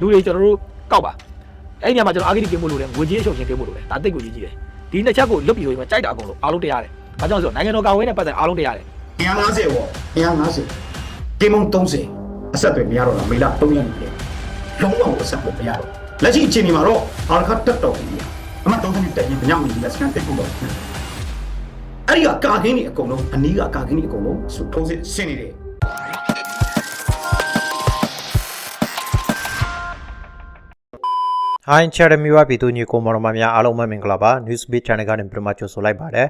လူတွေကျွန်တော်တို့ကောက်ပါအဲ့ဒီညမှာကျွန်တော်အာဂိတိကင်းဖို့လိုတယ်ငွေကြေးအချုပ်ချင်းကင်းဖို့လိုတယ်ဒါတိတ်ကိုကြီးကြီးတယ်ဒီနှစ်ချက်ကိုလွတ်ပြီးဆိုရင်ကြိုက်တာအကုန်လုံးအားလုံးတရားတယ်ဘာကြောင့်လဲဆိုတော့နိုင်ငံတော်ကာဝေးနဲ့ပတ်သက်အားလုံးတရားတယ်150ပေါ့150ကေမုံ30အဆက်တွေမရတော့တာမေလ3ရက်နေတယ်လုံးဝအဆက်တွေမရတော့လက်ရှိအချိန်ဒီမှာတော့အာခတ်တက်တော်ကြီးအမှ30တက်ရင်ညမကြီးလက်စကန်တက်ဖို့တော့အဲ့ဒီကကာကင်းကြီးအကုန်လုံးအနီးကကာကင်းကြီးအကုန်လုံးစထိုးစစ်ဆင်းနေတယ် ဟိုင်းချာရမီဝပြည်သူညီကိုမော်ရမများအားလုံးပဲမင်္ဂလာပါ Newsbeat Channel ကနေပြန်မကြိုဆိုလိုက်ပါတယ်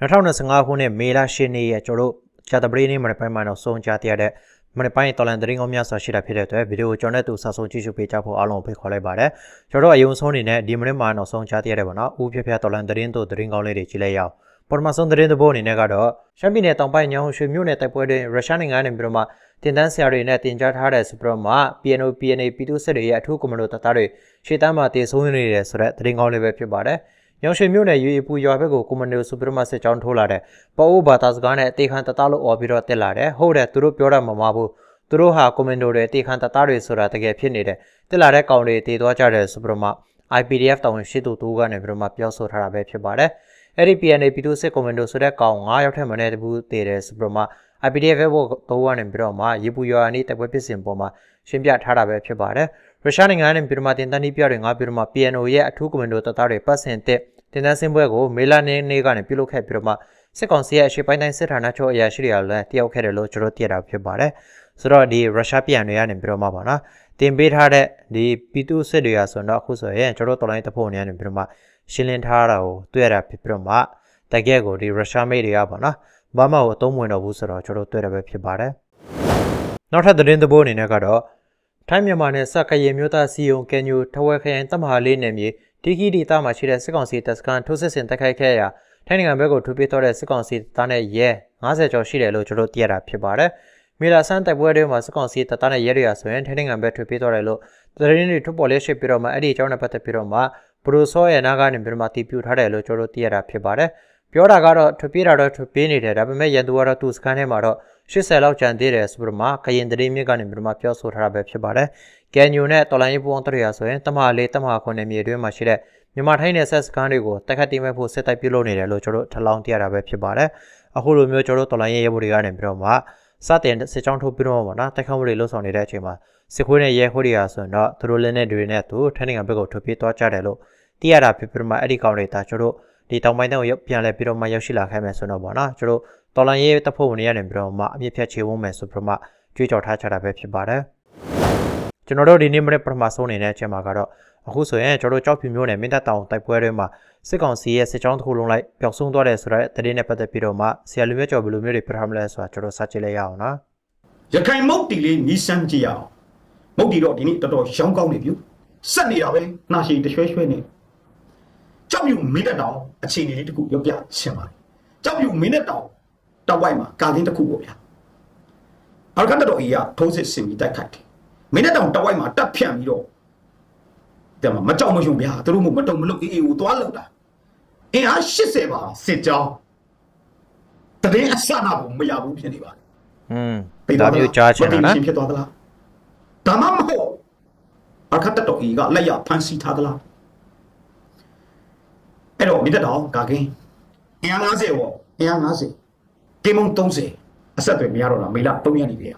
2025ခုနှစ်မေလ10ရက်နေ့ရဲ့ကျွန်တော်တို့ဂျာတပရီနေ့မနေ့ပိုင်းမှာတော့ဆုံးကြားတရားတဲ့မနေ့ပိုင်းတော်လန်သတင်းကောင်းများစွာရှိတာဖြစ်တဲ့အတွက်ဗီဒီယိုကျွန်တော်နဲ့တူဆက်ဆုံးကြည့်ရှုပေးကြဖို့အားလုံးဖိတ်ခေါ်လိုက်ပါတယ်ကျွန်တော်တို့အယုံဆုံးအနေနဲ့ဒီမနေ့မှာတော့ဆုံးကြားတရားတဲ့ပေါ့နော်ဦးဖြဖြတော်လန်သတင်းတို့သတင်းကောင်းလေးတွေကြည့်လိုက်ရအောင်ပထမဆုံးသတင်းသဘောအနေနဲ့ကတော့ရှမ်းပြည်နယ်တောင်ပိုင်းညောင်ရွှေမြို့နယ်တိုက်ပွဲတွင်ရုရှားနိုင်ငံကနေပြီးတော့မှ တင်တန်းဆရာတွေနဲ့တင်ကြားထားတဲ့ဆိုပြီးတော့မှ PNO PNA ပြည်သူ့စစ်တွေရဲ့အထူးကွန်မန်ဒိုတပ်သားတွေရှေ့တန်းမှာတည်ဆုံးနေတယ်ဆိုတဲ့သတင်းကောင်းလေးပဲဖြစ်ပါတယ်။ညောင်ရွှေမြို့နယ်ယူအီပူရွာဘက်ကိုကွန်မန်ဒိုဆိုပြီးတော့မှစစ်ကြောင်းထိုးလာတဲ့ပအိုးဘာသာစကားနဲ့အသေးခံတပ်သားလို့អော်ပြီးတော့တက်လာတယ်။ဟုတ်တယ်သူတို့ပြောတာမမှားဘူး။သူတို့ဟာကွန်မန်ဒိုတွေအသေးခံတပ်သားတွေဆိုတာတကယ်ဖြစ်နေတယ်။တက်လာတဲ့ကောင်တွေတည်သွားကြတယ်ဆိုပြီးတော့မှ IPDF တောင်ရှိသူတူကနေပြီးတော့မှပြောဆိုထားတာပဲဖြစ်ပါတယ်။အဲ့ဒီ PNA ပြည်သူစစ်ကွန်မန်ဒိုဆိုတဲ့ကောင်9ယောက်ထက်မနည်းတဘူးတည်တယ်ဆိုပြီးတော့မှ IPDF ဘက်ကတော့ကနေပြီးတော့မှရေပူရွာနေတိုက်ပွဲဖြစ်စဉ်ပေါ်မှာရှင်းပြထားတာပဲဖြစ်ပါတယ်။ရုရှားနိုင်ငံနဲ့ပြည်တော်တင်တန်းနီးပြတွေငါပြည်တော်မှာ PNO ရဲ့အထူးကွန်မန်ဒိုတပ်သားတွေပတ်စင်တဲ့တင်တန်းစင်းပွဲကိုမေလနေ့နေ့ကနေပြုလုပ်ခဲ့ပြီးတော့မှစစ်ကောင်စီရဲ့အရှိပိုင်းတိုင်းစစ်ဌာနချုပ်အရာရှိတွေကလည်းတယောက်ခဲ့တယ်လို့ကျွန်တော်သိရတာဖြစ်ပါတယ်။ဆိုတော့ဒီရုရှားပြန်တွေကနေပြီးတော့မှပါနော်။တင်ပေးထားတဲ့ဒီပြည်သူစစ်တွေကဆိုတော့အခုဆိုရင်ကျွန်တော်တော်လိုင်းတဖို့နေနေပြီးတော့မှရှင်းလင်းထားတာကိုတွေ့ရတာဖြစ်ပြီးတော့မှတကယ်ကိုဒီရုရှားမိတ်တွေကပါနော်။ ဘာမှကိုအသုံးဝင်တော့ဘူးဆိုတော့ကျွန်တော်တွေ့ရပဲဖြစ်ပါတယ်။နောက်ထပ်သတင်းသဘောအနေနဲ့ကတော့ထိုင်းမြန်မာနယ်စပ်ကရင်မျိုးသားစီယုံကန်ယူထဝဲခရိုင်တမဟာလေးနယ်မြေဒီကီဒီတာမှာရှိတဲ့စစ်ကောင်စီတပ်စခန်းထိုးစစ်ဆင်တိုက်ခိုက်ခဲ့ရာထိုင်းနိုင်ငံဘက်ကိုထူပေးတော့တဲ့စစ်ကောင်စီတပ်နဲ့ရဲ90ကျော်ရှိတယ်လို့ကျွန်တော်သိရတာဖြစ်ပါတယ်။မေလာဆန်းတိုက်ပွဲတွေမှာစစ်ကောင်စီတပ်သားနဲ့ရဲတွေကဆိုရင်ထိုင်းနိုင်ငံဘက်ထူပေးတော့တယ်လို့သတင်းတွေထုတ်ပေါ်လေးရှိပြီးတော့မှအဲ့ဒီအကြောင်းနဲ့ပတ်သက်ပြီးတော့မှဘရူဆောရဲ့နာကနေပြီးတော့မှတည်ပြထားတယ်လို့ကျွန်တော်သိရတာဖြစ်ပါတယ်။ ပြောတာကတော့ထွပြေးတာတော့ထွပြေးနေတယ်ဒါပေမဲ့ရန်သူကတော့သူ့စကန်ထဲမှာတော့80လောက်ကျန်သေးတယ်ဆိုပြီးတော့မှကရင်တရေမြစ်ကနေပြီးတော့မှပြောဆိုထားတာပဲဖြစ်ပါတယ်။ကန်ညိုနဲ့တော်လိုင်းရေးပူအောင်တရရဆိုရင်တမဟာလေးတမဟာခွန်နယ်မြေတွင်းမှာရှိတဲ့မြန်မာထိုင်းနယ်ဆက်စကန်တွေကိုတိုက်ခတ်တိမဲ့ဖို့စစ်တိုက်ပြုလုပ်နေတယ်လို့ကျွန်တော်ထလောင်းသိရတာပဲဖြစ်ပါတယ်။အခုလိုမျိုးကျွန်တော်တော်လိုင်းရေးရဲဘော်တွေကနေပြီးတော့မှစတင်စစ်ကြောင်းထုတ်ပြီးတော့ပေါ့နော်တိုက်ခတ်မှုတွေလှုပ်ဆောင်နေတဲ့အချိန်မှာစစ်ခွေးနဲ့ရဲခွေးတွေကဆိုရင်တော့သူတို့လည်းနဲ့တွေနဲ့သူထိုင်းနိုင်ငံဘက်ကိုထုတ်ပြေးသွားကြတယ်လို့သိရတာဖြစ်ပြီးတော့မှအဲ့ဒီကောင်တွေဒါကျွန်တော် ဒီတောင်ပိုင်းတောင်ရောက်ပြန်လဲပြီးတော့မှရောက်ရှိလာခဲ့မယ်ဆိုတော့ပေါ့နော်ကျွန်တော်တော်လိုင်းရေးတပ်ဖွဲ့ဝင်တွေကနေပြီးတော့မှအမြင့်ဖြတ်ချေဝုန်းမယ်ဆိုပြီးတော့မှကြွေးကြော်ထားကြတာပဲဖြစ်ပါတယ်ကျွန်တော်တို့ဒီနေ့မနေ့ပထမဆုံးနေတဲ့အချိန်မှာကတော့အခုဆိုရင်ကျွန်တော်တို့ကြောက်ဖြူမျိုးနဲ့မင်းတပ်တောင်တိုက်ပွဲတွေမှာစစ်ကောင်စီရဲ့စစ်ကြောင်းတစ်ခုလုံးလိုက်ပျောက်ဆုံးသွားတယ်ဆိုတဲ့သတင်းနဲ့ပတ်သက်ပြီးတော့မှဆရာလူမျိုးကျော်ဘယ်လိုမျိုးတွေပြထားမလဲဆိုတာကျွန်တော်စကြည့်လိုက်ရအောင်နော်ရခိုင်မုတ်တီလေးမြည်စမ်းကြည့်ရအောင်မုတ်တီတော့ဒီနေ့တော်တော်ရောင်းကောင်းနေပြီဆက်နေတာပဲနှာရှိတရွှဲရွှဲနေ ကြောက်ပြူမင်းတက်တောင်အခြေအနေလေးတစ်ခုပြောပြချင်ပါတယ်ကြောက်ပြူမင်းတက်တောင်တောက်ဝိုက်မှာကာကင်းတစ်ခုပေါ့ဗျာအရကန်တော်ကြီးကထိုးစစ်ဆင်ပြီးတိုက်ခိုက်တယ်မင်းတက်တောင်တောက်ဝိုက်မှာတက်ဖြန့်ပြီးတော့တဲ့မှာမကြောက်မရွံဗျာသူတို့မတုံမလုပ်အေးအေးကိုသွားလောက်တာအင်အား80ပါစစ်ကြောင်းတရင်အစနာကိုမရဘူးဖြစ်နေပါတယ်อืมဒါမျိုးကြားချင်တာနော်ဖြစ်သွားသလားဒါမှမဟုတ်အခတ်တော်ကြီးကလက်ရဖန်စီထားသလား အဲ့တော့မိတတော်ကာကင်း150ပေါ့150ကေမုံ30အဆက်တွေမရတော့တာမေလ3ရက်နေပြီ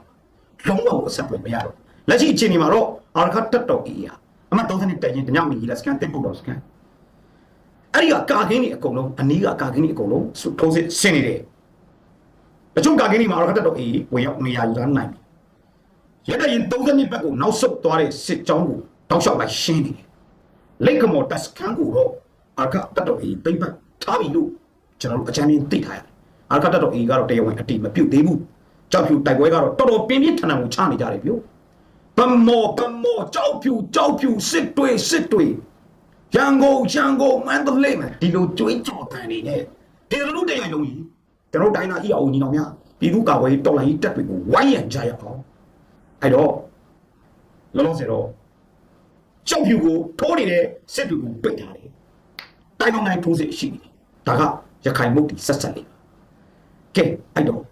လုံးဝအဆက်တွေမရတော့လက်ရှိအချိန်ဒီမှာတော့အခတ်တော်ကြီးကအမှ30နှစ်တိုင်ရင်တညမကြီးလက်စကန်တက်ဖို့တော့စကန်အဲ့ဒီကကာကင်းကြီးအကုန်လုံးအနီးကကာကင်းကြီးအကုန်လုံးထိုးစစ်ဆင်နေတယ်တချို့ကာကင်းကြီးမှာအခတ်တော်ကြီးဝင်ရောက်နေရာယူလာနိုင်ပြီရတဲ့ရင်30နှစ်ဘက်ကိုနောက်ဆုတ်သွားတဲ့စစ်ကြောင်းကိုတောက်လျှောက်လိုက်ရှင်းနေတယ်။လိတ်ကမော်တက်စကန်ကိုတော့ အာကတတ်တော်ကြီးပြိပတ်ထားပြီလို့ကျွန်တော်တို့အချမ်းင်းသိထားရတယ်။အာကတတ်တော်ကြီးကတော့တရားဝင်အတိမပြုတ်သေးဘူး။ကြောက်ဖြူတိုက်ပွဲကတော့တော်တော်ပြင်းပြင်းထန်ထန်ကိုချနေကြတယ်ဗျ။ဗမောဗမောကြောက်ဖြူကြောက်ဖြူစစ်တွေစစ်တွေရန်ကုန်ရန်ကုန်မန္တလေးမှာဒီလိုကြွေးကြော်တန်နေနဲ့ဒီလိုလူတရားလုံးကြီးကျွန်တော်တိုင်းနာအီအောင်ညီတော်များပြည်သူ့ကာကွယ်ရေးတော်လှန်ရေးတပ်တွေကိုဝိုင်းရံကြရအောင်အဲ့တော့လောလောဆယ်တော့ကြောက်ဖြူကိုထိုးနေတဲ့စစ်တွေကိုပိတ်ထားတယ်။ တိုင်းအောင်တိုင်းထိုးစစ်ရှိတယ်။ဒါကရခိုင်မုတ်တီဆက်ဆက်လေးပါ။ကဲအဲ့တော့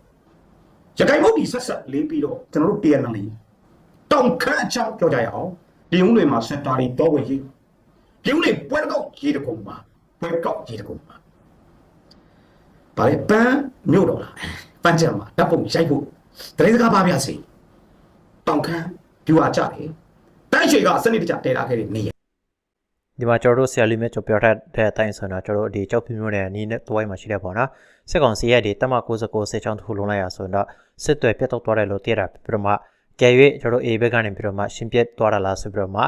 ရခိုင်မုတ်တီဆက်ဆက်လေးပြီးတော့ကျွန်တော်တို့ TNL လေးတောင်ခန့်အချောင်းပြောကြရအောင်ပြင်ဦးလွင်မှာစက်တာတွေတော့ဝင်ကြီးပြင်ဦးလွင်ပွဲကောက်ကြီးတကုံမှာပွဲကောက်ကြီးတကုံမှာဗါလေပန်းမြို့တော်လားပန်းချံမှာဓာတ်ပုံရိုက်ဖို့တရင်စကားပါပြစီတောင်ခမ်းပြူအားကြတယ်တန်းရွှေကစနစ်တကျတည်လာခဲ့တဲ့နေရ ဒီမှာကျွန်တော်တို့ဆရာလေးမျိုးကျွန်တော်ပြောထားတဲ့အတိုင်းဆိုတော့ကျွန်တော်တို့ဒီကြောက်ပြမျိုးနဲ့နီးနဲ့တွိုင်းမှာရှိတဲ့ပေါ့နော်စစ်ကောင်စီရဲ့ဒီတက်မ69စစ်ချောင်းတစ်ခုလုံးလိုက်ရဆိုတော့စစ်တွေပြတ်တော့သွားတယ်လို့သိရတာပြီးတော့မှကြဲ၍ကျွန်တော်တို့ A ဘက်ကနေပြီးတော့မှရှင်းပြသွားတာလားဆိုပြီးတော့မှ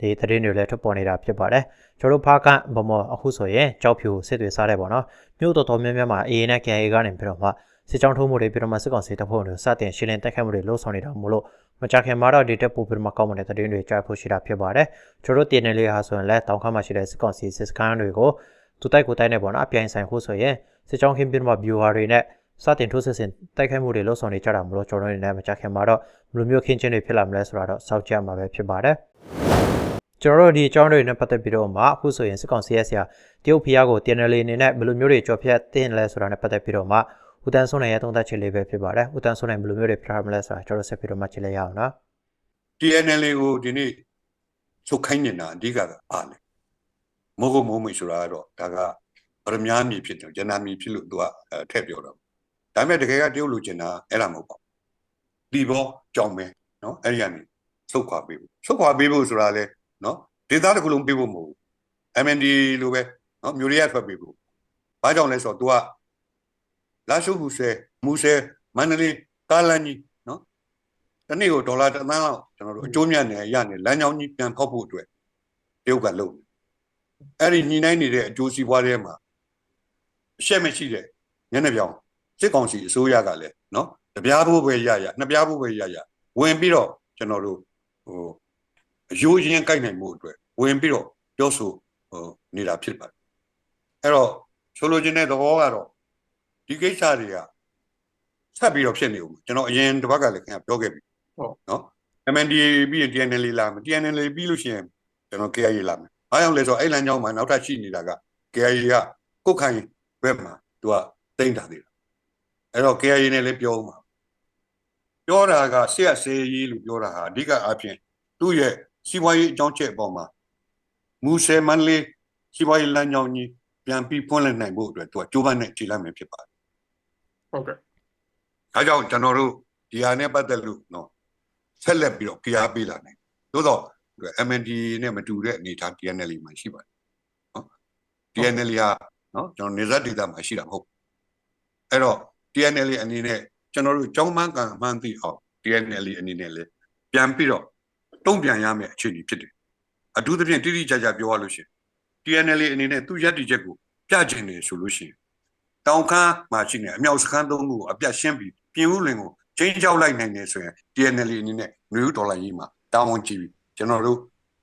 ဒီသတင်းတွေလည်းထွက်ပေါ်နေတာဖြစ်ပါတယ်ကျွန်တော်တို့ဖားကဘမအခုဆိုရင်ကြောက်ဖြူစစ်တွေစားတယ်ပေါ့နော်မြို့တော်တော်များများမှာ A နဲ့ KA ကနေပြီးတော့မှစစ်ချောင်းထုံးမှုတွေပြီးတော့မှစစ်ကောင်စီတပ်ဖွဲ့တွေစတင်ရှင်းလင်းတိုက်ခိုက်မှုတွေလှုပ်ဆောင်နေတာမို့လို့ မကြခင်မှာတော့ဒီတက်ပို့ပြီးတော့မှကောင်းမွန်တဲ့သတင်းတွေကြားဖို့ရှိတာဖြစ်ပါတယ်ကျွန်တော်တို့တင်နေလေးဟာဆိုရင်လည်းတောင်ခါမှာရှိတဲ့စစ်ကောင်စီစစ်စခန်းတွေကိုသူတိုက်ကိုတိုက်နေပေါ့နော်အပြိုင်ဆိုင်ဖို့ဆိုရင်စစ်ချောင်းခင်းပြီးတော့မှ viewer တွေနဲ့စတင်ထိုးစစ်ဆင်တိုက်ခိုက်မှုတွေလှုပ်ဆောင်နေကြတာမို့လို့ကျွန်တော်တို့အနေနဲ့မကြခင်မှာတော့ဘယ်လိုမျိုးခင်းချင်းတွေဖြစ်လာမလဲဆိုတာတော့စောင့်ကြည့်မှာပဲဖြစ်ပါတယ်ကျွန်တော်တို့ဒီအကြောင်းတွေနဲ့ပတ်သက်ပြီးတော့မှအခုဆိုရင်စစ်ကောင်စီရဲ့ဆရာတရုတ်ဖီးယားကိုတင်နယ်လေးအနေနဲ့ဘယ်လိုမျိုးတွေကြော်ဖြတ်တင်လဲဆိုတာနဲ့ပတ်သက်ပြီးတော့မှ ဦးတန်းစွန်းနိုင်ရဲ့သုံးသပ်ချက်လေးပဲဖြစ်ပါတယ်ဦးတန်းစွန်းနိုင်ဘယ်လိုမျိုးတွေပြထားမလဲဆိုတာကျွန်တော်ဆက်ပြီးတော့မှကြည့်လိုက်ရအောင်နော် TNL ကိုဒီနေ့ချုပ်ခိုင်းနေတာအဓိကကအားလေမဟုတ်မဟုတ်မရှိဆိုတာကတော့ဒါကဗရမ ्या မြေဖြစ်တယ်ဂျနာမြေဖြစ်လို့သူကအဲထည့်ပြောတာဒါပေမဲ့တကယ်ကတရုတ်လူကျင်တာအဲ့ဒါမဟုတ်ပါဘူးဒီဘောကြောင်မဲနော်အဲ့ဒီကနေဆုတ်ခွာပေးဖို့ဆုတ်ခွာပေးဖို့ဆိုတာလေနော်ဒေသတစ်ခုလုံးပေးဖို့မဟုတ်ဘူး MND လိုပဲနော်မျိုးရရထွက်ပေးဖို့ဘာကြောင့်လဲဆိုတော့ तू က လာရှုမှုဆဲမူဆဲမန္တလေးကားလန်းကြီးနော်တစ်နေ့ကိုဒေါ်လာတစ်သန်းလောက်ကျွန်တော်တို့အကျိုးမြတ်နေရနေလမ်းကြောင်းကြီးပြန်ဖောက်ဖို့အတွက်တရုတ်ကလုပ်တယ်အဲ့ဒီညီနိုင်နေတဲ့အကျိုးစီးပွားတွေမှာအရှက်မရှိတဲ့ညနေပြောင်စစ်ကောင်စီအစိုးရကလည်းနော်တပြားဖို့ပဲရရနှစ်ပြားဖို့ပဲရရဝင်ပြီးတော့ကျွန်တော်တို့ဟိုအယိုးရင်းကြိုက်နိုင်မှုအတွက်ဝင်ပြီးတော့ပြောဆိုဟိုနေတာဖြစ်ပါတယ်အဲ့တော့ဆိုလိုချင်တဲ့သဘောကတော့ ဒီကိစ္စတွေကဆက်ပြီးတော့ဖြစ်နေဦးမယ်ကျွန်တော်အရင်တစ်ပတ်ကလည်းခင်ဗျာပြောခဲ့ပြီနော် MNDA ပြီးရင် TNL လာမယ် TNL ပြီးလို့ရှိရင်ကျွန်တော် KIA လာမယ်။အားကြောင့်လဲဆိုတော့အဲ့လမ်းကြောင်းမှာနောက်ထပ်ရှိနေတာက KIA ကကုတ်ခိုင်ဘက်မှာသူကတိမ့်တာသေးတာ။အဲ့တော့ KIA နဲ့လည်းပြောဦးမှာ။ပြောတာကဆရာစေးရေးလို့ပြောတာဟာအဓိကအဖြစ်သူ့ရဲ့စီးပွားရေးအကြောင်းချက်အပေါ်မှာမူဆယ်မန္တလေးစီးပွားရေးလမ်းကြောင်းကြီးပြန်ပြီးဖွင့်လှစ်နိုင်ဖို့အတွက်သူကကြိုးပမ်းနေခြေလှမ်းမယ်ဖြစ်ပါတယ် ဟုတ်ကဲ့။ဒါကြောင့်ကျွန်တော်တို့ဒီဟာနဲ့ပတ်သက်လို့နော်ဆက်လက်ပြီးတော့ PR ပေးလာနိုင်။သို့တော့ MND နဲ့မတူတဲ့အနေအထား TNL မှာရှိပါတယ်။နော် TNL ဟာနော်ကျွန်တော်နေဇက်ဒေတာမှာရှိတာမဟုတ်ဘူး။အဲ့တော့ TNL အနေနဲ့ကျွန်တော်တို့ကြောင်းမန်းကံမှန်းသိအောင် TNL အနေနဲ့လည်းပြန်ပြီးတော့တုံ့ပြန်ရမယ့်အခြေအနေဖြစ်တယ်။အထူးသဖြင့်တိတိကျကျပြောရလို့ရှိရင် TNL အနေနဲ့သူ့ရပ်တည်ချက်ကိုပြချင်တယ်ဆိုလို့ရှိရင် တောင်ခမ်းမှာရှိနေအမြောက်စခန်းသုံးခုကိုအပြတ်ရှင်းပြီးပြင်ဦးလွင်ကိုချင်းချောက်လိုက်နိုင်တယ်ဆိုရင် TNL အနေနဲ့နယူးဒေါ်လာကြီးမှာတာဝန်ကြည့်ပြီးကျွန်တော်တို့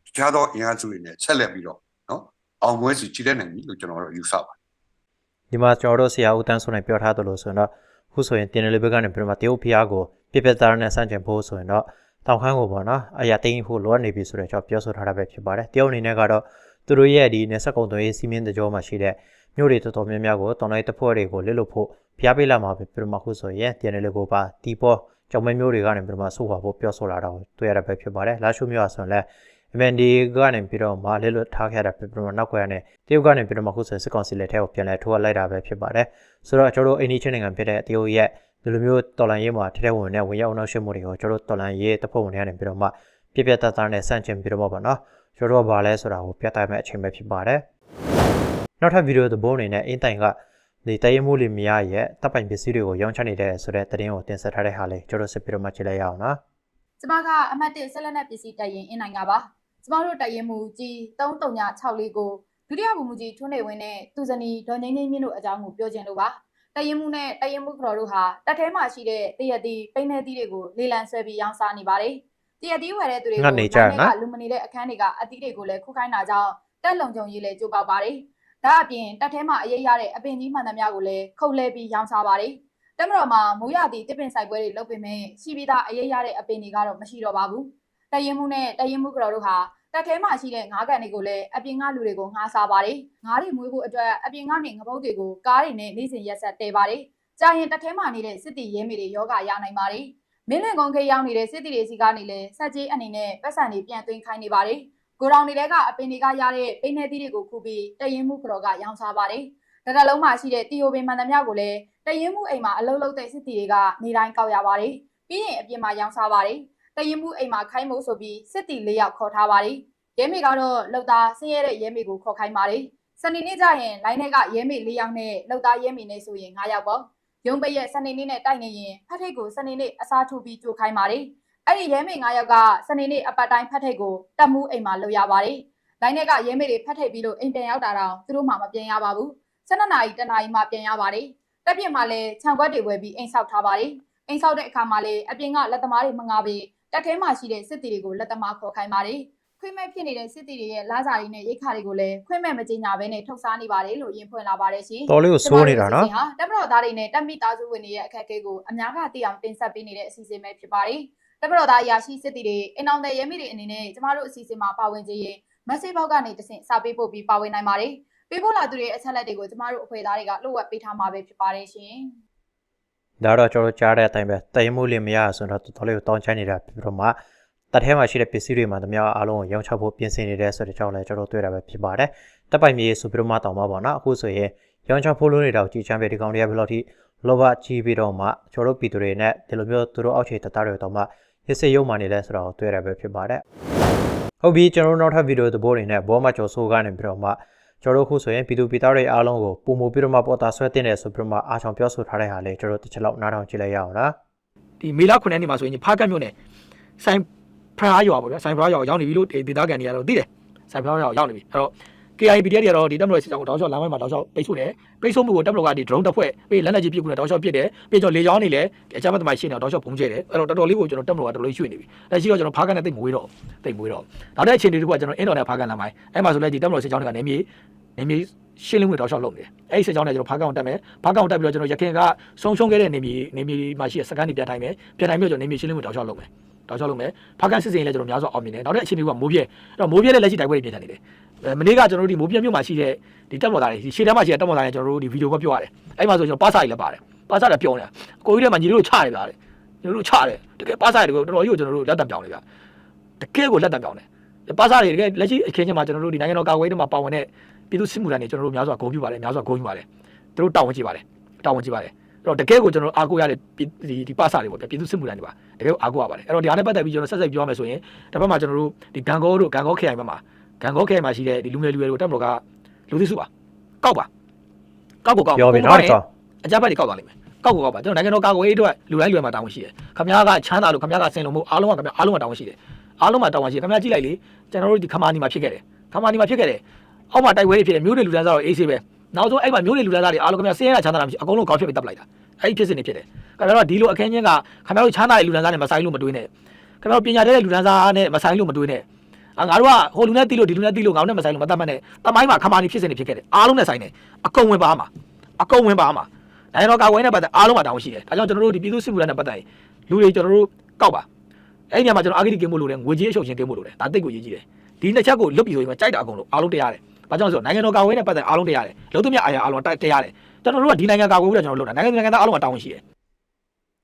တခြားသောအင်အားစုတွေနဲ့ဆက်လက်ပြီးတော့နော်အောင်ပွဲစီကြည့်တဲ့နိုင်ပြီလို့ကျွန်တော်တို့ယူဆပါတယ်ဒီမှာကျွန်တော်တို့ဆရာဦးတန်းစွန်းနိုင်ပြောထားသလိုဆိုရင်တော့ခုဆိုရင်တင်နယ်လေးဘက်ကနေပြန်มาတရုတ်ဖျားကိုပြပြသားနဲ့စန့်ကျင်ဖို့ဆိုရင်တော့တောင်ခမ်းကိုပေါ့နော်အရာသိမ်းဖို့လိုအပ်နေပြီဆိုတော့ကျွန်တော်ပြောဆိုထားတာပဲဖြစ်ပါတယ်တရုတ်အနေနဲ့ကတော့သူတို့ရဲ့ဒီနေဆက်ကုံသွေးစီမင်းတကြောမှာရှိတဲ့ မြို့တွေတော်တော်များများကိုတောင်တိုင်းတပ်ဖွဲ့တွေကိုလစ်လို့ဖို့ဖျားပေးလာမှာပဲပြမခုဆိုရင်တင်နယ်လေးကိုပါတီပေါ်ကြောင်မဲမျိုးတွေကနေပြမဆိုးပါဖို့ပြောဆိုလာတာကိုတွေ့ရတာပဲဖြစ်ပါတယ်လာရှုမျိုးအဆွန်လဲ MND ကနေပြီးတော့မလေးလွတ်ထားခဲ့တာပြပြနောက်ကွယ်နဲ့တရုတ်ကနေပြီးတော့မှခုဆိုစစ်ကောင်စီလက်ထဲကိုပြန်လဲထိုးလိုက်တာပဲဖြစ်ပါတယ်ဆိုတော့ကျွန်တော်တို့အိန္ဒိချင်းနိုင်ငံဖြစ်တဲ့တရုတ်ရဲ့ဒီလိုမျိုးတော်လန်ရေးမှာထဲထဲဝင်နဲ့ဝင်ရောက်နောက်ရှင်းမှုတွေကိုကျွန်တော်တို့တော်လန်ရေးတပ်ဖွဲ့ဝင်တွေကနေပြီးတော့မှပြပြတတ်သားနဲ့စန့်ကျင်ပြီးတော့မှပေါ့နော်ကျွန်တော်တို့ကဘာလဲဆိုတာကိုပြသမယ့်အချိန်ပဲဖြစ်ပါတယ် နောက်ထပ်ဗီဒီယိုသဘောအနေနဲ့အင်းတိုင်ကဒီတရင်မှုလီမယားရဲ့တပ်ပိုင်ပစ္စည်းတွေကိုရောင်းချနေတဲ့ဆိုတဲ့သတင်းကိုတင်ဆက်ထားတဲ့ဟာလေးကျွန်တော်စစ်ပြီးတော့မှကြည့်လိုက်ရအောင်နော်ကျမကအမှတ်1ဆက်လက်နဲ့ပစ္စည်းတိုက်ရင်အင်းနိုင်ကပါကျမတို့တိုက်ရင်မူကြီး3364ကိုဒုတိယဗိုလ်မှူးကြီးထွန်းနေဝင်းနဲ့သူဇနီဒေါ်ငိမ့်ငိမ့်မြင့်တို့အကြောင်းကိုပြောချင်လို့ပါတိုက်ရင်မူနဲ့တိုက်ရင်မူခတော်တို့ဟာတက်ထဲမှာရှိတဲ့တရက်တီပိန်းနေတီတွေကိုလေလံဆွဲပြီးရောင်းစားနေပါတယ်တရက်တီဝယ်တဲ့သူတွေကိုလူမနေတဲ့အခန်းတွေကအသီးတွေကိုလည်းခုခိုင်းတာကြောင့်တက်လုံကြုံရေးလည်းကြိုးပေါက်ပါတယ် ဒါအပြင်တက်ထဲမှာအရေးရတဲ့အပင်ကြီးမှန်သမျှကိုလည်းခုတ်လဲပြီးရောင်းစားပါတယ်တက်မတော်မှာမိုးရသည့်တစ်ပင်ဆိုင်ပွဲတွေလုပ်ပေမဲ့ရှိပြီးသားအရေးရတဲ့အပင်တွေကတော့မရှိတော့ပါဘူးတရင်မှုနဲ့တရင်မှုကတော်တို့ဟာတက်ထဲမှာရှိတဲ့ငါးကန်တွေကိုလည်းအပြင်ကလူတွေကိုငှားစားပါတယ်ငါးတွေမွေးဖို့အတွက်အပြင်ကနေငပုတ်တွေကိုကားတွေနဲ့နေစဉ်ရက်ဆက်တဲပါတယ်ကြာရင်တက်ထဲမှာနေတဲ့စစ်တီရဲမေတွေယောဂရနိုင်ပါတယ်မင်းလင်ကုန်းခေတ်ရောက်နေတဲ့စစ်တီတွေစီကနေလည်းစက်ကြီးအနေနဲ့ပတ်စံတွေပြန်သွင်းခိုင်းနေပါတယ် ကိုရောင်တွေထဲကအပင်တွေကရတဲ့ပိနေသီးတွေကိုခုပြီးတရင်မှုကတော်ကရောင်းစားပါတယ်တရလုံးမှာရှိတဲ့တီယိုပင်မှန်သမျှကိုလည်းတရင်မှုအိမ်မှာအလုံးလုံးတဲ့စစ်တီတွေကနေတိုင်းကောက်ရပါတယ်ပြီးရင်အပြင်မှာရောင်းစားပါတယ်တရင်မှုအိမ်မှာခိုင်းမို့ဆိုပြီးစစ်တီ၄ယောက်ခေါ်ထားပါတယ်ရဲမေကတော့လောက်သားဆင်းရဲတဲ့ရဲမေကိုခေါ်ခိုင်းပါတယ်စနေနေ့ကျရင်လိုင်းထဲကရဲမေ၄ယောက်နဲ့လောက်သားရဲမေနဲ့ဆိုရင်၅ယောက်ပေါ့ရုံးပိတ်ရက်စနေနေ့နဲ့တိုက်နေရင်ဖတ်ထိတ်ကိုစနေနေ့အစားထိုးပြီးကြိုခိုင်းပါတယ်။ အဲ့ဒီရဲမေ9ယောက်ကစနေနေ့အပတ်တိုင်းဖတ်ထိတ်ကိုတက်မှုအိမ်မှာလုပ်ရပါတယ်။လိုင်းထဲကရဲမေတွေဖတ်ထိတ်ပြီးလို့အိမ်ပြန်ရောက်တာတော့သူတို့မှမပြန်ရပါဘူး။7နာရီတနာရီမှပြန်ရပါတယ်။တက်ပြစ်မှာလည်းခြံခွက်တွေဝယ်ပြီးအိမ်ဆောက်ထားပါတယ်။အိမ်ဆောက်တဲ့အခါမှာလည်းအပြင်ကလက်သမားတွေမငါပြီးတက်ထဲမှာရှိတဲ့စစ်တီတွေကိုလက်သမားခေါ်ခိုင်းပါတယ်။ခွင့်မဲ့ဖြစ်နေတဲ့စစ်တီတွေရဲ့လာစာရီနဲ့ရိတ်ခါတွေကိုလည်းခွင့်မဲ့မကြေညာဘဲနဲ့ထုတ်စားနေပါတယ်လို့ရင်ဖွင့်လာပါတယ်ရှင်။တော်လေးကိုစိုးနေတာနော်ဟာတက်မတော်သားတွေနဲ့တက်မိသားစုဝင်တွေရဲ့အခက်အခဲကိုအများကသိအောင်တင်ဆက်ပေးနေတဲ့အစီအစဉ်ပဲဖြစ်ပါတယ်။ တက်မတော်သားအရာရှိစစ်တီတွေအင်အောင်တဲ့ရဲမိတွေအနေနဲ့ကျမတို့အစီအစဉ်မှာပါဝင်ကြရင် message box ကနေတဆင့်စာပေးပို့ပြီးပါဝင်နိုင်ပါတယ်။ပေးပို့လာသူတွေရဲ့အချက်လက်တွေကိုကျမတို့အဖွဲ့သားတွေကလှုပ်ဝက်ပေးထားမှာပဲဖြစ်ပါတယ်ရှင်။ဒါတော့ကျွန်တော်ကြားတဲ့အတိုင်းပဲတရင်မှုလေးမရဆိုတော့တော်တော်လေးကိုတောင်းချနေတာပြီးတော့မှတတ်ထဲမှာရှိတဲ့ပစ္စည်းတွေမှာတများအားလုံးကိုရောင်းချဖို့ပြင်ဆင်နေတဲ့ဆိုတဲ့ကြောင့်လည်းကျွန်တော်တွေ့တာပဲဖြစ်ပါတယ်တပ်ပိုင်မြေဆိုပြီးတော့မှတောင်းပါပါနော်အခုဆိုရင်ရောင်းချဖို့လို့နေတာကိုကြည်ချမ်းပဲဒီကောင်တွေကဘယ်လိုထိလောဘကြီးပြီးတော့မှကျွန်တော်တို့ပြည်သူတွေနဲ့ဒီလိုမျိုးသူတို့အောက်ခြေတပ်သားတွေတော့မှ ရစ်စစ်ရုံမှနေလဲဆိုတော့တွေ့ရပဲဖြစ်ပါတယ်ဟုတ်ပြီကျွန်တော်တို့နောက်ထပ်ဗီဒီယိုသဘောတွေနဲ့ဘောမကျော်ဆိုးကနေပြီးတော့မှကျွန်တော်တို့ခုဆိုရင်ပြည်သူပြည်သားတွေအားလုံးကိုပုံမပြီးတော့မှပေါ်တာဆွဲတင်တယ်ဆိုပြီးတော့မှအားချောင်ပြောဆိုထားတဲ့ဟာလေးကျွန်တော်တို့တစ်ချက်လောက်နားထောင်ကြည့်လိုက်ရအောင်လားဒီမေလ9ရက်နေ့မှာဆိုရင်ဖားကတ်မြို့နယ်ဆိုင်ဖရာရွာပေါ့ဗျာဆိုင်ဖရာရွာကိုရောက်နေပြီလို့ဒေသခံတွေကတော့သိတယ်ဆိုင်ဖရာရွာကိုရောက်နေပြီအဲ့တော့ KIPD တွေကတော့ဒီတက်မတော်စစ်ကြောင်းကိုတောက်လျှောက်လမ်းဝဲမှာတောက်လျှောက်ပိတ်ဆို့တယ်ပိတ်ဆို့မှုကိုတက်မတော်ကဒီ drone တစ်ဖွဲ့ပြီးလက်နက်ကြီးပစ်ကူနဲ့တောက်လျှောက်ပစ်တယ်ပြီးတော့လေကြောင်းနေလေအကြမ်းဖက်သမားရှင်းနေတောက်လျှောက်ပုံကျဲတယ်အဲ့တော့တော်တော်လေးကိုကျွန်တော်တက်မတော်ကတော်တော်လေးရွှေ့နေပြီလက်ရှိတော့ကျွန်တော်ဖားကတ်နဲ့တိတ်မဝေးတော့တိတ်မဝေးတော့နောက်တဲ့အခြေအနေတွေကကျွန်တော်အင်းတော်နဲ့ဖားကတ်လမ်းပိုင်းအဲ့မှာဆိုလဲဒီတက်မတော်စစ်ကြောင်းတွေကနေမြေနေမြေရှင်းလင်းမှုတောက်လျှောက်လုပ်နေတယ်အဲ့ဒီစစ်ကြောင်းနဲ့ကျွန်တော်ဖားကတ်ကိုတက်မယ်ဖားကတ်ကိုတက်ပြီးတော့ကျွန်တော်ရခင်ကဆုံးရှုံးခဲ့တဲ့နေမြေနေမြေမှာရှိတဲ့စကန်တွေပြန်ထိုင်မယ်ပြန်ထိုင်ပြီးတော့ကျွန်တော်နေမြေရှင်းလင်းမှုတောက်လျှောက်လုပ်မယ် တောက်ချောက်လုံးမယ်ဖားကန်စစ်စင်လည်းကျွန်တော်များစွာအောင်မြင်တယ်နောက်တဲ့အခြေအနေကမိုးပြဲအဲ့တော့မိုးပြဲလည်းလက်ရှိတိုက်ပွဲတွေပြင်နေတယ်အဲမနေ့ကကျွန်တော်တို့ဒီမိုးပြဲမြို့မှာရှိတဲ့ဒီတက်မော်သားတွေရှေ့တန်းမှာရှိတဲ့တက်မော်သားတွေကျွန်တော်တို့ဒီဗီဒီယိုကပြောရတယ်အဲ့မှာဆိုကျွန်တော်ပါစာကြီးလည်းပါတယ်ပါစာလည်းပြောနေတာကိုကြီးထဲမှာညီတို့ချရတယ်ဗျာညီတို့ချတယ်တကယ်ပါစာတွေကိုတော်တော်ကြီးကိုကျွန်တော်တို့လက်တံပြောင်းနေဗျာတကယ်ကိုလက်တံပြောင်းတယ်ပါစာတွေတကယ်လက်ရှိအခင်းချင်းမှာကျွန်တော်တို့ဒီနိုင်ငံတော်ကာကွယ်ရေးတွေမှာပါဝင်တဲ့ပြည်သူစစ်မှုထမ်းတွေကျွန်တော်တို့များစွာဂုဏ်ပြုပါတယ်များစွာဂုဏ်ပြုပါတယ်သူတို့တာဝန်ကြည့်ပါတယ်တာဝန်ကြည့်ပါတယ်အဲ့ တော့တကယ်ကိုကျွန်တော်အားကိုးရတဲ့ဒီဒီပါစာတွေပေါ့ဗျာပြည်သူစစ်မှုတိုင်းတွေပါတကယ်ကိုအားကိုးရပါတယ်အဲ့တော့ဒီအားနဲ့ပတ်သက်ပြီးကျွန်တော်ဆက်ဆက်ပြောရမယ်ဆိုရင်တစ်ဖက်မှာကျွန်တော်တို့ဒီဂန်ကောတို့ဂန်ကောခရိုင်ဘက်မှာဂန်ကောခရိုင်မှာရှိတဲ့ဒီလူငယ်လူရွယ်တို့တက်မတော်ကလူသိစုပါကောက်ပါကောက်ကိုကောက်ပြောပြီနော်ကောက်အကြပ်ပတ်တွေကောက်သွားလိမ့်မယ်ကောက်ကိုကောက်ပါကျွန်တော်နိုင်ငံတော်ကာကွယ်ရေးအတွက်လူတိုင်းလူတိုင်းမှာတာဝန်ရှိတယ်ခမရကချမ်းသာလို့ခမရကစင်လို့မဟုတ်အားလုံးကခမရအားလုံးကတာဝန်ရှိတယ်အားလုံးမှာတာဝန်ရှိတယ်ခမရကြည့်လိုက်လေကျွန်တော်တို့ဒီခမာနီမှာဖြစ်ခဲ့တယ်ခမာနီမှာဖြစ်ခဲ့တယ်အောက်မှာတိုက်ပွဲတွေဖြစ်တယ်မျိုးတွေလူတိုင်းစားတော့အေးဆေးပဲ နောက်ဆုံးအဲ့မှာမျိုးတွေလူသားသားတွေအားလုံးခင်ဗျဆင်းရဲတာချမ်းသာတာမရှိအကုန်လုံးကောက်ဖြစ်ပြီးတပ်လိုက်တာအဲ့ဒီဖြစ်စဉ်တွေဖြစ်တယ်ခင်ဗျားတို့ဒီလိုအခင်းချင်းကခင်ဗျားတို့ချမ်းသာတဲ့လူသားသားတွေမဆိုင်လို့မတွေးနဲ့ခင်ဗျားတို့ပညာတတ်တဲ့လူသားသားနဲ့မဆိုင်လို့မတွေးနဲ့အာငါတို့ကဟိုလူနဲ့တီးလို့ဒီလူနဲ့တီးလို့ငါတို့နဲ့မဆိုင်လို့မတတ်မှတ်နဲ့တမိုင်းမှာခမာနေဖြစ်စဉ်တွေဖြစ်ခဲ့တယ်အားလုံးနဲ့ဆိုင်တယ်အကုန်ဝင်ပါမှာအကုန်ဝင်ပါမှာနိုင်ငံတော်ကာကွယ်ရေးနဲ့ပတ်သက်အားလုံးမှာတောင်းရှိတယ်ဒါကြောင့်ကျွန်တော်တို့ဒီပြည်သူစစ်မှုထမ်းနဲ့ပတ်သက်လူတွေကျွန်တော်တို့ကောက်ပါအဲ့ဒီနေရာမှာကျွန်တော်အဂတိကင်းဖို့လိုတယ်ငွေကြေးအရှုပ်ရှင်ကင်းဖို့လိုတယ်ဒါတိတ်ကိုရေးကြည့်တယ်ဒီနှစ်ချက်ကိုလွတ်ပြီဆိုရင်ကြိုက်တာအကုန်လုံးအားလုံးတရားတယ် ဘာကြောင့်လဲဆိုတော့နိုင်ငံတော်ကာကွယ်ရေးနဲ့ပတ်သက်အားလုံးတရားတယ်။လုံးသမျှအာရအားလုံးတရားတယ်။ကျွန်တော်တို့ကဒီနိုင်ငံကာကွယ်ရေးကကျွန်တော်လုပ်တာနိုင်ငံနိုင်ငံသားအားလုံးကတောင်းရှိတယ်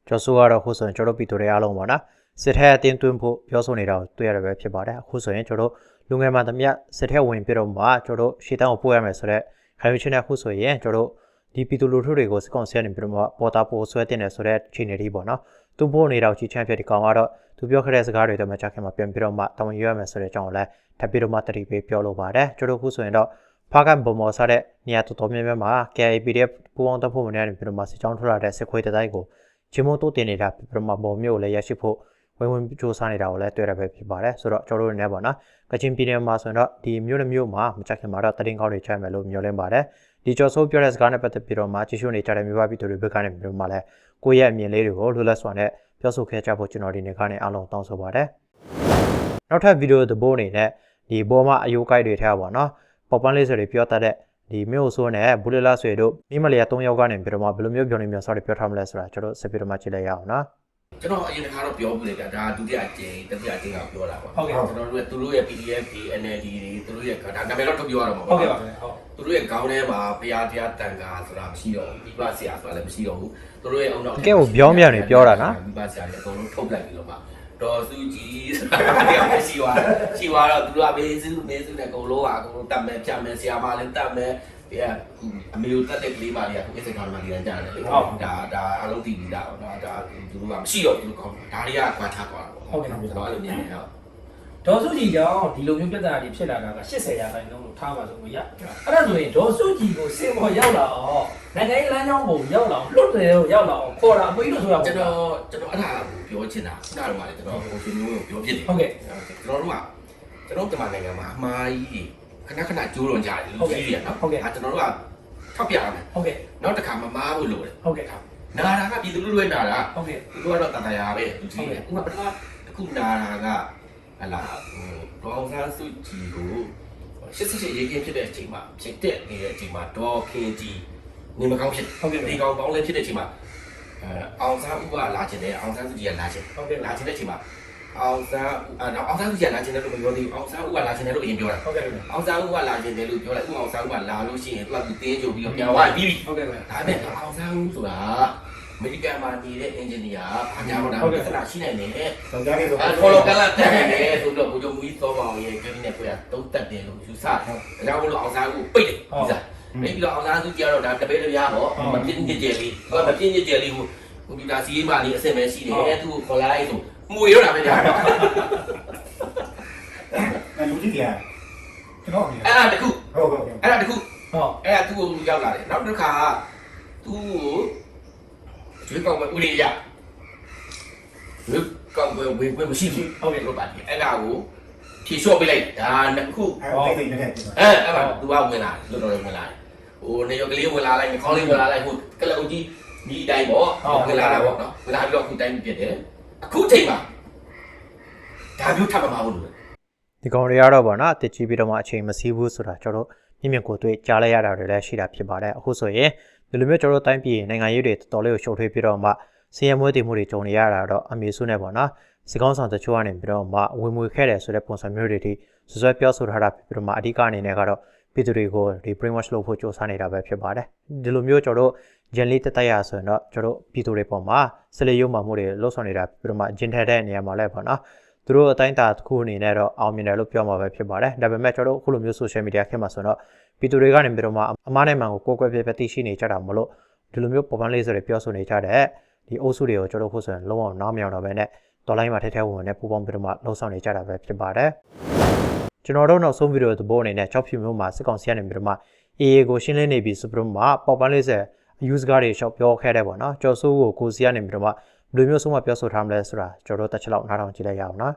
ကျော်ဆိုကတော့ခုဆိုရင်ကျွန်တော်တို့ပြည်သူတွေအားလုံးပါနော်စစ်ထဲအတင်းသွင်းဖို့ပြောဆိုနေတာကိုတွေ့ရတယ်ပဲဖြစ်ပါတယ်အခုဆိုရင်ကျွန်တော်တို့လူငယ်မှတမျှစစ်ထဲဝင်ပြီးတော့မှကျွန်တော်တို့ရှေ့တန်းကိုပို့ရမယ်ဆိုတော့ခံယူခြင်းနဲ့အခုဆိုရင်ကျွန်တော်တို့ဒီပြည်သူလူထုတွေကိုစကောင်ဆဲနေပြီးတော့မှပေါ်တာပို့ဆွဲတင်တယ်ဆိုတဲ့အခြေအနေတွေပေါ့နော်သူပို့နေတော့ကြီးချမ်းဖြစ်ဒီကောင်ကတော့သူပြောခဲ့တဲ့စကားတွေတော့မကြခင်မှာပြန်ပြီးတော့မှတောင်းရရမယ်ဆိုတဲ့အကြောင်းကိုလည်း ထပ်ပြီးတော့မှတတိပေးပြောလိုပါတယ်ကျွန်တော်တို့ခုဆိုရင်တော့ဖားကန်ဘုံမော်စားတဲ့နေရာတော်တော်များများမှာ KIPDF ပူးပေါင်းတပ်ဖွဲ့ဝင်တွေကနေပြီးတော့မှစစ်ကြောင်းထွက်လာတဲ့စစ်ခွေးတိုင်းကိုချင်းမုံတိုးတင်နေတာပြပမဘော်မျိုးကိုလည်းရရှိဖို့ဝင်ဝင်စူးစမ်းနေတာကိုလည်းတွေ့ရပဲဖြစ်ပါတယ်ဆိုတော့ကျွန်တော်တို့လည်းပေါ့နော်ကချင်ပြည်နယ်မှာဆိုရင်တော့ဒီမျိုးတစ်မျိုးမှာမကြခင်မှာတော့တရင်ကောင်းတွေချမယ်လို့မျှော်လင့်ပါတယ်ဒီကျော်ဆိုးပြောတဲ့စကားနဲ့ပတ်သက်ပြီးတော့မှကြည့်ရှုနေကြတဲ့မြို့ပပြည်သူတွေဘက်ကနေပြီးတော့မှလည်းကိုယ့်ရဲ့အမြင်လေးတွေကိုလွတ်လပ်စွာနဲ့ပြောဆိုခဲ့ကြဖို့ကျွန်တော်ဒီနေ့ကနေအားလုံးတောင်းဆိုပါတယ် နောက်ထပ်ဗီဒီယိုသဘောအနေနဲ့ဒီဘောမှာအယိုးကိုက်တွေထဲပါနော်ပေါ်ပန်းလေးဆိုတွေပြောတတ်တဲ့ဒီမြို့ဆိုးနဲ့ဘူလလာဆွေတို့မိမလျာ၃ယောက်ကနေပြီးတော့မှဘယ်လိုမျိုးပြောနေမျိုးစတွေပြောထားမလဲဆိုတာကျွန်တော်ဆက်ပြီးတော့မှကြည့်လိုက်ရအောင်နော်ကျွန်တော်အရင်တစ်ခါတော့ပြောပြလိုက်တာဒါဒုတိယအကြိမ်တတိယအကြိမ်ကပြောတာပါဟုတ်ကဲ့ကျွန်တော်တို့ကသူတို့ရဲ့ PDF တွေ NLD တွေသူတို့ရဲ့ဒါနာမည်တော့ထုတ်ပြောရတော့မှာဟုတ်ကဲ့ပါခင်ဗျဟုတ်သူတို့ရဲ့ခေါင်းထဲမှာဘုရားတရားတန်ခါဆိုတာမရှိတော့ဘူးဒီပဆရာဆိုတာလည်းမရှိတော့ဘူးသူတို့ရဲ့အုံနောက်တကယ်ကိုပြောင်းပြန်နေပြောတာနော်ဒီပဆရာတွေအကုန်လုံးထုတ်လိုက်ပြီးတော့မှ ဒေါ်စုကြည်ဆိုတာတရားမရှိသွားရှိသွားတော့သူတို့ကဘေးစုဘေးစုနဲ့အကုန်လုံးကအကုန်လုံးတတ်မယ်ဖြတ်မယ်ဆရာမလည်းတတ်မယ်ဒီကအမေတို့တတ်တဲ့ကလေးမလေးကကိုယ်စိတ်ကောင်းမှဒီကကြတယ်လေဒါဒါအလုံးတည်ပြီးတာပေါ့နော်ဒါသူတို့ကမရှိတော့ဘူးကောင်းဒါတွေကကွာထားသွားတာပေါ့ကျွန်တော်အဲ့လိုမြင်နေတော့ ဒေါ်စုကြည်ကြောင့်ဒီလိုမျိုးပြဿနာတွေဖြစ်လာတာက80ရာခိုင်နှုန်းလို့ထားပါဆိုလို့ရအဲ့ဒါဆိုရင်ဒေါ်စုကြည်ကိုစင်ပေါ်ရောက်လာအောင်နိုင်ငံရေးလမ်းကြောင်းပုံရောက်လာအောင်လွတ်တယ်ရောက်လာအောင်ခေါ်တာအမေလို့ဆိုရအောင်ကျွန်တော်ကျွန်တော်အဲ့ဒါကိုပြောချင်တာခုနကတော့မှလည်းကျွန်တော်ကိုရှင်မျိုးကိုပြောပြတယ်ဟုတ်ကဲ့ကျွန်တော်တို့ကကျွန်တော်မြန်မာနိုင်ငံမှာအမှားကြီးခဏခဏကျိုးလွန်ကြတယ်လူကြီးတွေနော်အဲကျွန်တော်တို့ကထောက်ပြရမယ်ဟုတ်ကဲ့နောက်တစ်ခါမမားဘူးလို့လေဟုတ်ကဲ့နာတာကပြည်သူလူထုရဲ့နာတာဟုတ်ကဲ့သူတို့ကတော့တတရာပဲလူကြီးတယ်ဥပမာပထမတစ်ခုနာတာက ဟလာဟိုဒေါအောင်ဆန်းစုကြည်ကို88ရေကင်းဖြစ်တဲ့အချိန်မှာဖြစ်တဲ့နေတဲ့အချိန်မှာဒေါ်ခင်ကြီးနေမကောင်းဖြစ်ဟုတ်ကဲ့ဒီကောင်ပေါင်းလဲဖြစ်တဲ့အချိန်မှာအဲအောင်ဆန်းဦးကလာချင်တယ်အောင်ဆန်းစုကြည်ကလာချင်ဟုတ်ကဲ့လာချင်တဲ့အချိန်မှာအောင်ဆန်းအာအောင်ဆန်းစုကြည်ကလာချင်တယ်လို့မပြောသေးဘူးအောင်ဆန်းဦးကလာချင်တယ်လို့အရင်ပြောတာဟုတ်ကဲ့အောင်ဆန်းဦးကလာချင်တယ်လို့ပြောလိုက်ဦးအောင်ဆန်းဦးကလာလို့ရှိရင်သူကသူတင်းကြိုပြီးတော့ပြန်သွားပြီးပြီဟုတ်ကဲ့ဒါနဲ့အောင်ဆန်းဦးဆိုတာအ မေရိကန်မှာနေတဲ့အင်ဂျင်နီယာဘာကြောင့်လဲပြဿနာရှိနိုင်တယ်တော့ကြားနေဆိုအဲဖော်လို့ကလာတက်နေတယ်ဆိုတော့ဘုံမူကြီးသောမောင်ရဲ့ကင်းနဲ့ကိုရတုံးတက်တယ်လို့ယူဆတယ်။ဒါကြောင့်မလို့အောင်ဆန်းဦးပိတ်တယ်ယူဆ။ပြီးတော့အောင်ဆန်းစုကြည့်တော့ဒါတပည့်တပြားပေါ့မပြင်းညစ်ကြယ်လေး။မပြင်းညစ်ကြယ်လေးကိုကွန်ပျူတာစီးမှလေးအဆင်ပဲရှိတယ်။သူ့ကိုခေါ်လိုက်ဆိုငွေရတာပဲကြာ။အဲလူကြီးတရားကျွန်တော်အဲ့ဒါတခုဟုတ်ဟုတ်ဟုတ်အဲ့ဒါတခုဟုတ်အဲ့ဒါသူ့ကိုရောက်လာတယ်နောက်တစ်ခါသူ့ကို ကျွေးကောက်ပဲဦးလေးရလူကောက်ပဲဝေခွင့်မရှိဘူးဟုတ်ကဲ့လို့ပါဒီအဲ့ဒါကိုဖြေလျှော့ပေးလိုက်ဒါနှစ်ခုအဲတိတ်တိတ်နဲ့ပြန်အဲအဲ့ဒါသူကဝင်လာတယ်တော်တော်ဝင်လာတယ်ဟိုနေရောကလေးဝင်လာလိုက်ခေါင်းလေးဝင်လာလိုက်ဟိုကလအုပ်ကြီးဒီအတိုင်းပေါ့ဝင်လာတာပေါ့နော်ဝင်လာပြီးတော့အခုတိုင်းပြစ်တယ်အခုချိန်မှာဒါမျိုးထပ်မမဟုတ်လို့ဒီကောင်တွေကတော့ဗောနော်တစ်ချီပြီးတော့မှအချိန်မစည်းဘူးဆိုတာကျွန်တော်တို့မြင်မြင်ကိုယ်တွေ့ကြားလိုက်ရတာတွေလည်းရှိတာဖြစ်ပါတယ်အခုဆိုရင် ဒီလိုမျိုးကျွန်တော်တို့တိုင်းပြည်နိုင်ငံရေးတွေတော်တော်လေးကိုရှုပ်ထွေးပြီးတော့မှစီရင်မွေးတည်မှုတွေကြုံနေရတာတော့အမေစုနဲ့ဗောနော်စီကောင်းဆောင်တချို့ကနေပြီးတော့မှဝင်မွေခဲ့တယ်ဆိုတဲ့ပုံစံမျိုးတွေထိဆွဆွဲပြောဆိုထားတာဖြစ်ပြီးတော့မှအဓိကအနေနဲ့ကတော့ပြည်သူတွေကိုဒီ brainwash လုပ်ဖို့စ조사နေတာပဲဖြစ်ပါတယ်ဒီလိုမျိုးကျွန်တော်တို့ဂျန်လေးတက်တက်ရဆိုရင်တော့ကျွန်တော်တို့ပြည်သူတွေပေါ်မှာစလေရုံမှမှုတွေလှုပ်ဆောင်နေတာပြီးတော့မှဂျင်ထက်တဲ့နေရာမှာလည်းဗောနော်သူတို့အတိုင်းအတာတစ်ခုအနေနဲ့တော့အောင်မြင်တယ်လို့ပြောမှာပဲဖြစ်ပါတယ်ဒါပေမဲ့ကျွန်တော်တို့အခုလိုမျိုး social media ခေတ်မှာဆိုတော့ ပြည်သူတွေကနေပြီးတော့မှအမားနဲ့မှန်ကိုကိုယ်ကွယ်ပြပြသိရှိနေကြတာမလို့ဒီလိုမျိုးပေါ်ပန်းလေးဆိုတွေပြောဆိုနေကြတဲ့ဒီအုပ်စုတွေကိုကျွန်တော်တို့ခုဆိုရင်လုံးဝနားမယောင်တော့ပဲနဲ့တော်လိုင်းမှာထဲထဲဝင်ဝင်နဲ့ပူပေါင်းပြီးတော့မှလှုံ့ဆော်နေကြတာပဲဖြစ်ပါတယ်ကျွန်တော်တို့နောက်ဆုံးဗီဒီယိုသဘောအနေနဲ့6ဖြူမျိုးမှာစစ်ကောင်စီကနေပြီးတော့မှ AA ကိုရှင်းလင်းနေပြီဆိုပြီးတော့မှပေါ်ပန်းလေးဆက် use ကားတွေရှောက်ပြောခဲ့တဲ့ပေါ့နော်ကျော်စိုးကိုကိုစီကနေပြီးတော့မှဘယ်လိုမျိုးဆုံးမပြောဆိုထားမလဲဆိုတာကျွန်တော်တို့တစ်ချက်လောက်နားထောင်ကြည့်လိုက်ရအောင်နော်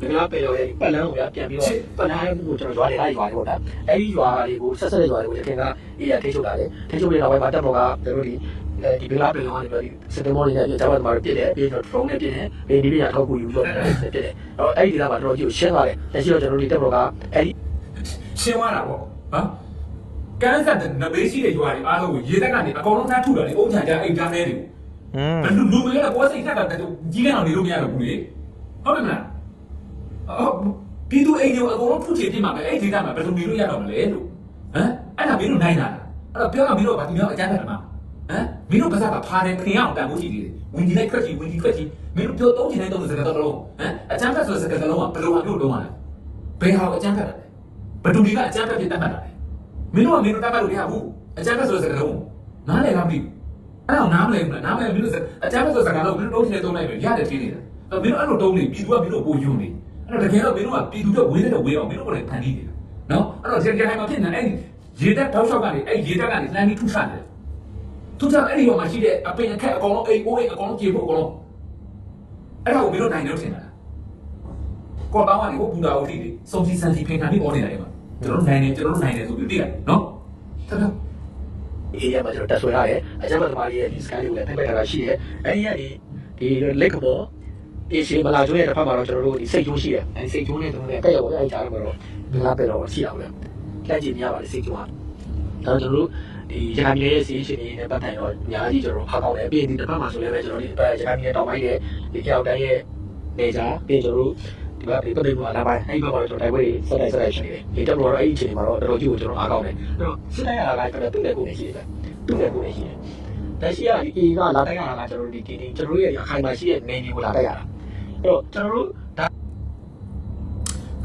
ဘင်္ဂလားပယ်ရောရဲ့ပတ်လန်းကိုရပြန်ပြီးတော့ပတ်လန်းကိုကျွန်တော်ရွာတွေလိုက်ရွာတွေပေါ့ဗျအဲ့ဒီရွာတွေကိုဆက်ဆက်တဲ့ရွာတွေကိုကျွန်တော်ကအေးရထိချုပ်လာတယ်ထိချုပ်ပြီးတော့ဘက်မှာတက်ပေါ်ကကျွန်တော်ဒီအဲဒီဘင်္ဂလားပယ်ရောကနေပြီးစက်တင်ဘာလေးနဲ့ကျွန်တော်တို့ပြစ်တယ်ပြီးတော့ drone နဲ့ပြစ်တယ်ပြီးဒီပြရထောက်ကူယူလို့ပြစ်တယ်အဲ့ဒီဒေသမှာတော်တော်ကြီးကိုရှင်းသွားတယ်လက်ရှိတော့ကျွန်တော်တို့တက်ပေါ်ကအဲ့ဒီရှင်းသွားတာပေါ့နော်ကန်းဆက်တဲ့နဘေးရှိတဲ့ရွာတွေအားလုံးကိုရေတက်ကနေအကောင်လုံးသားထုတာလေအုံချန်ကြအိမ်ကြားနေတယ်อืมဘယ်လူလူတွေကကိုယ်စိတ်ထက်ကကြီးကနေနေလို့မရတော့ဘူးလေဟုတ်တယ်မလားအော် ပြည်သူအိမ်တွေကိုအကောင်လုံးထုချင်ပြမှာပဲအဲ့ဒီဒေသမှာဘယ်လိုနေလို့ရတော့မလဲလို့ဟမ်အဲ့ဒါမင်းတို့နိုင်တာလားအဲ့တော့ပြောရမင်းတို့ကဒီမျိုးအကြမ်းဖက်တယ်မှာဟမ်မင်းတို့ပါစားကဖားတယ်ခင်အောင်တန်ဖို့ရှိသေးတယ်ဝင်ဒီလိုက်ခွက်ကြီးဝင်ဒီခွက်ကြီးမင်းတို့ပြောသုံးချင်တဲ့သုံးစကားတော့လုံးဟမ်အကြမ်းဖက်ဆိုတဲ့စကားလုံးကဘယ်လိုအမျိုးလုံးရလဲဘယ်ဟာကိုအကြမ်းဖက်တယ်လဲဘယ်သူတွေကအကြမ်းဖက်ဖြစ်တတ်မှတ်တာလဲမင်းတို့ကမင်းတို့တတ်မှတ်လို့ရဘူးအကြမ်းဖက်ဆိုတဲ့စကားလုံးနားလည်လားမသိဘူးအဲ့တော့နားမလည်ဘူးလားနားမလည်မင်းတို့အကြမ်းဖက်ဆိုတဲ့စကားလုံးမင်းတို့တုံးချင်တုံးလိုက်ပဲရတယ်ထင်းနေတာအဲ့မင်းတို့အဲ့လိုတုံးနေပြည်သူကမင်းတို့ပိုယုံနေ အဲ့တော့တကယ်တော့မင်းတို့ကပြည်သူတွေဝေးတဲ့ဝေးအောင်မင်းတို့ကလည်းဖန်တီးနေတာနော်အဲ့တော့ကြံကြံမှာဖြစ်နေအဲ့ရေတက်တောက်လျှောက်ကနေအဲ့ရေတက်ကနေလှမ်းပြီးထုချတယ်ထုချအဲ့ဒီရောမှာရှိတဲ့အပင်အခက်အကောင်လုံးအိမ်အိုးအိမ်အကောင်လုံးကြေဖို့အကောင်လုံးအဲ့ဒါကိုမင်းတို့နိုင်လို့ထင်တာကောတောင်းကနေဟိုပူတာဟုတ်ပြီစုံစီစံစီဖိခံပြီးပေါ်နေတာလေမှာကျွန်တော်နိုင်တယ်ကျွန်တော်နိုင်တယ်ဆိုပြီးသိရတယ်နော်ဆက်တော့အေးရမှာကျွန်တော်တက်ဆွဲရတယ်အကြမ်းဖက်သမားတွေရဲ့ဒီစကန်တွေကိုလည်းဖိတ်ထားတာရှိတယ်အဲ့ဒီကဒီဒီလက်ကပေါ် အေးရှိမလာကျွန်းရဲ့တစ်ဖက်မှာတော့ကျွန်တော်တို့ဒီစိတ်ကျိုးရှိတယ်အဲ့ဒီစိတ်ကျိုးနဲ့ကျွန်တော်တို့တက်ရောက်အဲ့ဒီကြားမှာတော့ဘင်္ဂလားပယ်တော့ရှိတာပဲလက်ကြည့်မြရပါတယ်စိတ်ကျိုးဟာဒါကျွန်တော်တို့ဒီဒီရခိုင်ပြည်ရဲ့စီးရှင်တွေနဲ့ပတ်သက်တော့အများကြီးကျွန်တော်အားကောင်းတယ်ပြီးရင်ဒီတစ်ဖက်မှာဆိုလည်းပဲကျွန်တော်ဒီရခိုင်ပြည်တောင်ပိုင်းရဲ့ဒီကြောက်တိုင်းရဲ့နေကြပြီးရင်ကျွန်တော်တို့ဒီဘက်ဒီပတ်သက်မှုအလားပိုင်းအဲ့ဒီဘက်မှာတော့ကျွန်တော်တိုက်ပွဲတွေဆက်တိုက်ဆက်တိုက်ရှိနေတယ်ဒီတက်တော့အဲ့ဒီအချိန်တွေမှာတော့တော်တော်ကြီးကိုကျွန်တော်အားကောင်းတယ်အဲ့တော့စစ်တိုင်းရတာကကျွန်တော်သူ့ရဲ့ကိုယ်နဲ့ရှိတယ်သူ့ရဲ့ကိုယ်နဲ့ရှိတယ် တက်ရှိရဒီအေကလာတိုက်ရတာကကျွန်တော်တို့ဒီဒီကျွန်တော်တို့ရဲ့အခိုင်မှာရှိတဲ့နေမျိုးကိုလာတိုက်ရတာအဲ့တော့ကျွန်တော်တို့ဒါ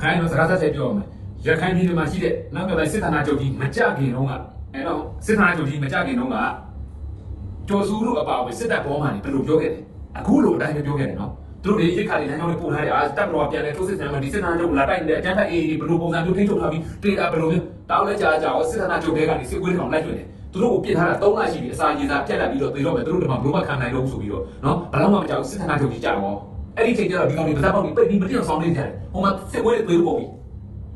ခိုင်းတော့စကားဆက်ဆက်ပြောမယ်ရခိုင်ပြည်နယ်မှာရှိတဲ့နောက်ကလည်းစစ်ဌာနချုပ်ကြီးမကြခင်တုန်းကအဲတော့စစ်ဌာနချုပ်ကြီးမကြခင်တုန်းကကျော်စုတို့အပါအဝင်စစ်တပ်ဘောမှန်တွေဘယ်လိုပြောခဲ့လဲအခုလိုအတိုင်းပဲပြောခဲ့တယ်နော်သူတို့တွေရိတ်ခါတွေလမ်းကြောင်းတွေပို့ထားတယ်အာတပ်မတော်ကပြန်လဲထိုးစစ်ဆင်မှဒီစစ်ဌာနချုပ်လာတိုက်နေတဲ့အကြမ်းဖက်အေးဘယ်လိုပုံစံမျိုးထိန်းချုပ်ထားပြီးတေတာဘယ်လိုမျိုးတောင်းလဲကြာကြာစစ်ဌာနချုပ်တွေကနေစစ်ကွေးတောင်လိုက်ကျွတယ် သူတို့ကိုပြစ်ထားတာ၃လရှိပြီအစာရေးစားပြက်လက်ပြီးတော့သေတော့မယ်သူတို့ဒီမှာဘလို့မခံနိုင်တော့ဘူးဆိုပြီးတော့နော်ဘယ်တော့မှမကြောက်စစ်ဌာနချုပ်ကြီးကြာတော့အဲ့ဒီချိန်ကျတော့ဒီကောင်တွေဗဇက်ပေါက်ပြီးပိတ်ပြီးမတိအောင်ဆောင်နေကြတယ်ဟိုမှာစစ်ကွေးတွေသေလို့ပုံပြီ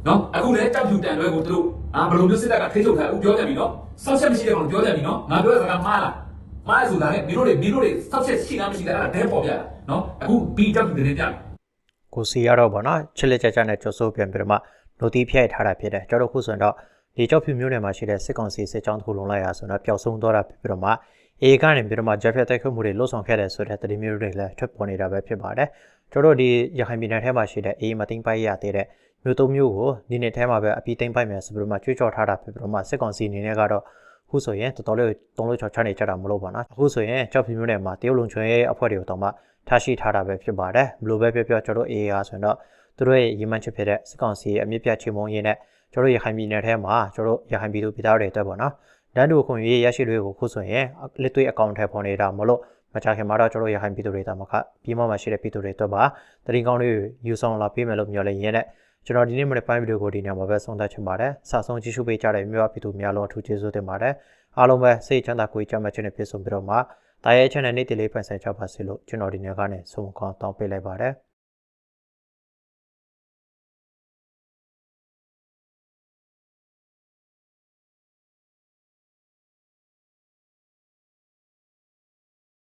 နော်အခုလည်းတောက်ဖြူတန်လွဲကိုသူတို့အာဘယ်လိုမျိုးစစ်တပ်ကထိချုပ်ထားအခုပြောကြပြီနော်ဆောက်ချက်မရှိတဲ့ကောင်ပြောကြပြီနော်ငါပြောတဲ့စကားမှားလားမှားရဆိုတာလေမင်းတို့တွေမင်းတို့တွေဆောက်ချက်ရှိလားမရှိလားအဲ့ဒါဒဲပေါ်ပြတာနော်အခုဘီတောက်ဖြူတင်ပြတယ်ကိုစီရတော့ဗောနော်ချစ်လက်ကြကြနဲ့ကြော်စိုးပြန်ပြီးတော့မှနိုတီဖျက်ထားတာဖြစ်တယ်ကျွန်တော်ခုဆိုရင်တော့ ဒီကြောက်ဖြူမျိုးနယ်မှာရှိတဲ့စစ်ကောင်စီစစ်ကြောင်းတစ်ခုလုံးလိုက်ရဆိုတော့ပျောက်ဆုံးသွားတာဖြစ်ပြီးတော့မှအေကနေပြီးတော့မှဂျက်ဖက်တိုက်ခွင့်မှုတွေလှုပ်ဆောင်ခဲ့တဲ့ဆိုတဲ့သတင်းမျိုးတွေလည်းထွက်ပေါ်နေတာပဲဖြစ်ပါတယ်ကျွန်တော်တို့ဒီရခိုင်ပြည်နယ်ထဲမှာရှိတဲ့အေးမသိမ့်ပိုက်ရသေးတဲ့မြို့သုံးမျိုးကိုဒီနေ့ထဲမှာပဲအပြီးသိမ့်ပိုက်မယ်ဆိုပြီးတော့မှကြွေးကြော်ထားတာဖြစ်ပြီးတော့မှစစ်ကောင်စီအနေနဲ့ကတော့အခုဆိုရင်တော်တော်လေးတုံးလို့ချော်ချနေကြတာမလို့ပါနော်အခုဆိုရင်ကြောက်ဖြူမျိုးနယ်မှာတရုတ်လုံချွန်ရဲ့အဖွဲ့တွေကိုတော့မှထားရှိထားတာပဲဖြစ်ပါတယ်ဘလို့ပဲပြောပြောကျွန်တော်တို့ AA ဆိုရင်တော့သူတို့ရဲ့ရည်မှန်းချက်ဖြစ်တဲ့စစ်ကောင်စီရဲ့အမြင့်ပြတ်ချေမှုန်းရင်းနဲ့ ကျွန်တော်ရခိုင်ပြည်နယ်ထဲမှာကျွန်တော်ရခိုင်ပြည်သူပြည်သားတွေအတွက်ပေါ့နော်တန်းတူခွင့်ရေးရရှိတွေကိုခုဆိုရင်လက်တွေ့အကောင့်ထဲပေါ်နေတာမလို့မကြခင်မှာတော့ကျွန်တော်ရခိုင်ပြည်သူတွေတာမခပြီးမှမှရှိတဲ့ပြည်သူတွေအတွက်ပါတရင်ကောင်းလေးယူဆောင်လာပေးမယ်လို့မျှော်လင့်ရင်းနဲ့ကျွန်တော်ဒီနေ့မနေ့ပိုင်းဗီဒီယိုကိုဒီနေ့မှာပဲဆုံးသက်ချင်ပါတယ်။စာဆုံးကြည့်ရှုပေးကြတဲ့မြို့ပြည်သူများလုံးအထူးကျေးဇူးတင်ပါတယ်။အားလုံးပဲစိတ်ချမ်းသာကိုယ်ကြမ်းမှချင်းနဲ့ပြည့်စုံပြီးတော့မှတာရဲ channel နေ့တလေးပိုင်ဆိုင်ကြပါစေလို့ကျွန်တော်ဒီနေ့ကနေဆုံးမကောင်းတောင်းပေးလိုက်ပါတယ်။